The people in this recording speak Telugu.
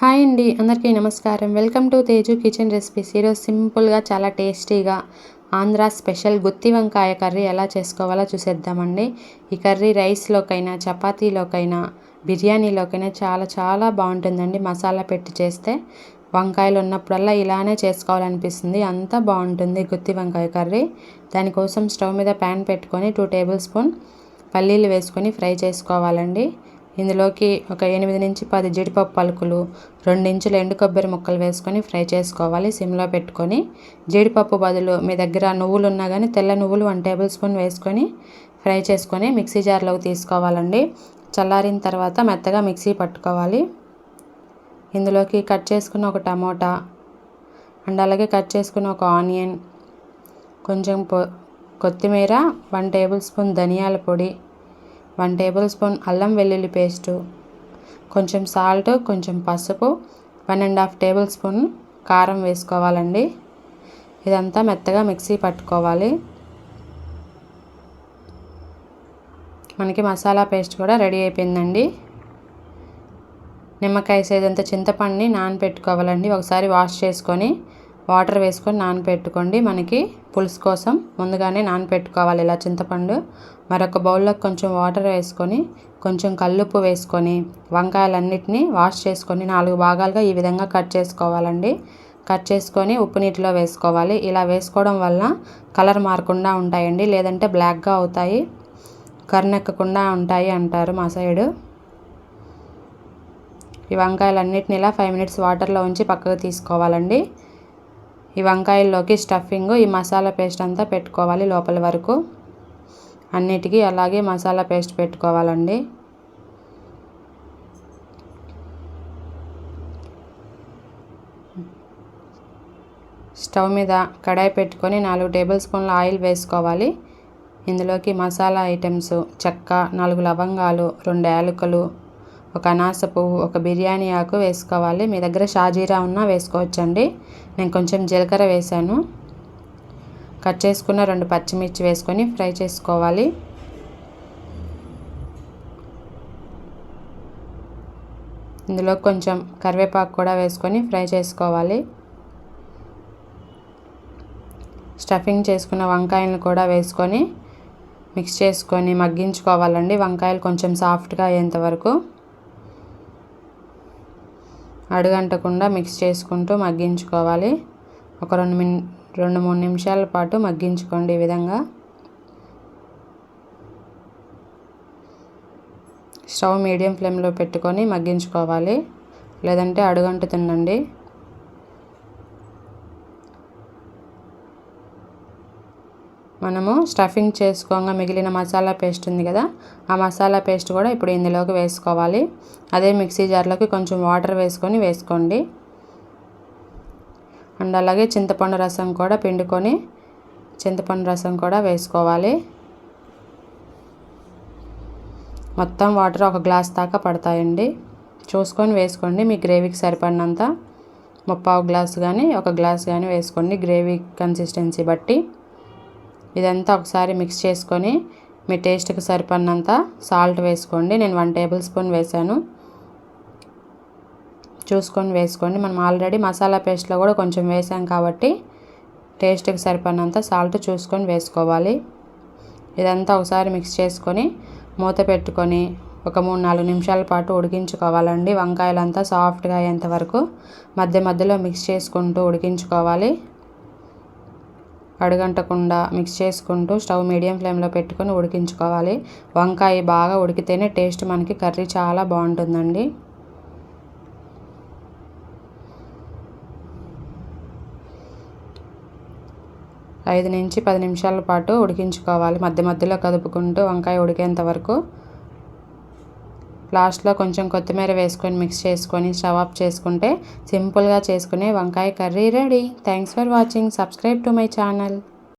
హాయ్ అండి అందరికీ నమస్కారం. Welcome to Teju kitchen recipes. ఈరోజు సింపుల్గా చాలా టేస్టీగా ఆంధ్ర స్పెషల్ గుత్తి వంకాయ కర్రీ ఎలా చేసుకోవాలో చూసేద్దామండి. ఈ కర్రీ రైస్లోకైనా చపాతీలోకైనా బిర్యానీలోకైనా చాలా చాలా బాగుంటుందండి. మసాలా పెట్టి చేస్తే వంకాయలు ఉన్నప్పుడల్లా ఇలానే చేసుకోవాలనిపిస్తుంది. అంత బాగుంటుంది గుత్తి వంకాయ కర్రీ. దానికోసం స్టవ్ మీద ప్యాన్ పెట్టుకొని టూ టేబుల్ స్పూన్ పల్లీలు వేసుకొని ఫ్రై చేసుకోవాలండి. ఇందులోకి ఒక ఎనిమిది నుంచి పది జీడిపప్పు పలుకులు ఇంచులు ఎండు కొబ్బరి ముక్కలు వేసుకొని ఫ్రై చేసుకోవాలి. సిమ్లో పెట్టుకొని జీడిపప్పు బదులు మీ దగ్గర నువ్వులు ఉన్నా కానీ తెల్ల నువ్వులు వన్ టేబుల్ స్పూన్ వేసుకొని ఫ్రై చేసుకొని మిక్సీ జార్లోకి తీసుకోవాలండి. చల్లారిన తర్వాత మెత్తగా మిక్సీ పట్టుకోవాలి. ఇందులోకి కట్ చేసుకున్న ఒక టమోటా అండ్ అలాగే కట్ చేసుకున్న ఒక ఆనియన్ కొంచెం కొత్తిమీర వన్ టేబుల్ స్పూన్ ధనియాల పొడి వన్ టేబుల్ స్పూన్ అల్లం వెల్లుల్లి పేస్టు కొంచెం సాల్ట్ కొంచెం పసుపు one and half tablespoon కారం వేసుకోవాలండి. ఇదంతా మెత్తగా మిక్సీ పట్టుకోవాలి. మనకి మసాలా పేస్ట్ కూడా రెడీ అయిపోయిందండి. నిమ్మకాయ సైజంత చింతపండుని నానబెట్టుకోవాలండి ఒకసారి వాష్ చేసుకొని వాటర్ వేసుకొని నానపెట్టుకోండి మనకి పులుసు కోసం. ముందుగానే నానపెట్టుకోవాలి ఇలా చింతపండు. మరొక బౌల్లో కొంచెం వాటర్ వేసుకొని కొంచెం కల్లుప్పు వేసుకొని వంకాయలన్నిటిని వాష్ చేసుకొని నాలుగు భాగాలుగా ఈ విధంగా కట్ చేసుకోవాలండి. కట్ చేసుకొని ఉప్పు నీటిలో వేసుకోవాలి. ఇలా వేసుకోవడం వల్ల కలర్ మారకుండా ఉంటాయండి లేదంటే బ్లాక్గా అవుతాయి. కర్నెక్కకుండా ఉంటాయి అంటారు మా సైడు. ఈ వంకాయలన్నిటిని ఇలా ఫైవ్ మినిట్స్ వాటర్లో ఉంచి పక్కకు తీసుకోవాలండి. ఈ వంకాయల్లోకి స్టఫింగ్ ఈ మసాలా పేస్ట్ అంతా పెట్టుకోవాలి లోపల వరకు. అన్నిటికీ అలాగే మసాలా పేస్ట్ పెట్టుకోవాలండి. స్టవ్ మీద కడాయి పెట్టుకొని నాలుగు టేబుల్ స్పూన్ల ఆయిల్ వేసుకోవాలి. ఇందులోకి మసాలా ఐటమ్స్ చెక్క నాలుగు లవంగాలు రెండు యాలకులు ఒక అనాస పువ్వు ఒక బిర్యానీ ఆకు వేసుకోవాలి. మీ దగ్గర షాజీరా ఉన్నా వేసుకోవచ్చండి. నేను కొంచెం జీలకర్ర వేసాను కట్ చేసుకున్న రెండు పచ్చిమిర్చి వేసుకొని ఫ్రై చేసుకోవాలి. ఇందులో కొంచెం కరివేపాకు కూడా వేసుకొని ఫ్రై చేసుకోవాలి. స్టఫింగ్ చేసుకున్న వంకాయలను కూడా వేసుకొని మిక్స్ చేసుకొని మగ్గించుకోవాలండి. వంకాయలు కొంచెం సాఫ్ట్గా అయ్యేంత వరకు. అడుగంటకుండా మిక్స్ చేసుకుంటూ మగ్గించుకోవాలి. ఒక రెండు మిన్ రెండు మూడు నిమిషాల పాటు మగ్గించుకోండి ఈ విధంగా. స్టవ్ మీడియం ఫ్లేమ్లో పెట్టుకొని మగ్గించుకోవాలి. లేదంటే అడుగంటుతుందండి. మనము స్టఫింగ్ చేసుకోగా మిగిలిన మసాలా పేస్ట్ ఉంది కదా ఆ మసాలా పేస్ట్ కూడా ఇప్పుడు ఇందులోకి వేసుకోవాలి. అదే మిక్సీ జార్లోకి కొంచెం వాటర్ వేసుకొని వేసుకోండి. అండ్ అలాగే చింతపండు రసం కూడా పిండుకొని చింతపండు రసం కూడా వేసుకోవాలి. మొత్తం వాటర్ ఒక గ్లాస్ దాకా పడతాయండి. చూసుకొని వేసుకోండి మీ గ్రేవీకి సరిపడినంత ముప్పావు గ్లాస్ కానీ ఒక గ్లాస్ కానీ వేసుకోండి గ్రేవీ కన్సిస్టెన్సీ బట్టి. ఇదంతా ఒకసారి మిక్స్ చేసుకొని మీ టేస్ట్కి సరిపడినంత సాల్ట్ వేసుకోండి. నేను వన్ టేబుల్ స్పూన్ వేసాను. చూసుకొని వేసుకోండి. మనం ఆల్రెడీ మసాలా పేస్ట్లో కూడా కొంచెం వేసాం కాబట్టి టేస్ట్కి సరిపడినంత సాల్ట్ చూసుకొని వేసుకోవాలి. ఇదంతా ఒకసారి మిక్స్ చేసుకొని మూత పెట్టుకొని ఒక మూడు నాలుగు నిమిషాల పాటు ఉడికించుకోవాలండి. వంకాయలంతా సాఫ్ట్గా అయ్యేంత వరకు మధ్య మధ్యలో మిక్స్ చేసుకుంటూ ఉడికించుకోవాలి. అడుగంటకుండా మిక్స్ చేసుకుంటూ స్టవ్ మీడియం ఫ్లేమ్లో పెట్టుకొని ఉడికించుకోవాలి. వంకాయ బాగా ఉడికితేనే టేస్ట్ మనకి కర్రీ చాలా బాగుంటుందండి. ఐదు నుంచి పది నిమిషాల పాటు ఉడికించుకోవాలి. మధ్య మధ్యలో కదుపుకుంటూ వంకాయ ఉడికేంత వరకు లాస్ట్లో కొంచెం కొత్తిమీర వేసుకొని మిక్స్ చేసుకొని స్టవ్ ఆఫ్ చేసుకుంటే సింపుల్గా చేసుకునే వంకాయ curry ready. Thanks for watching. Subscribe to my channel.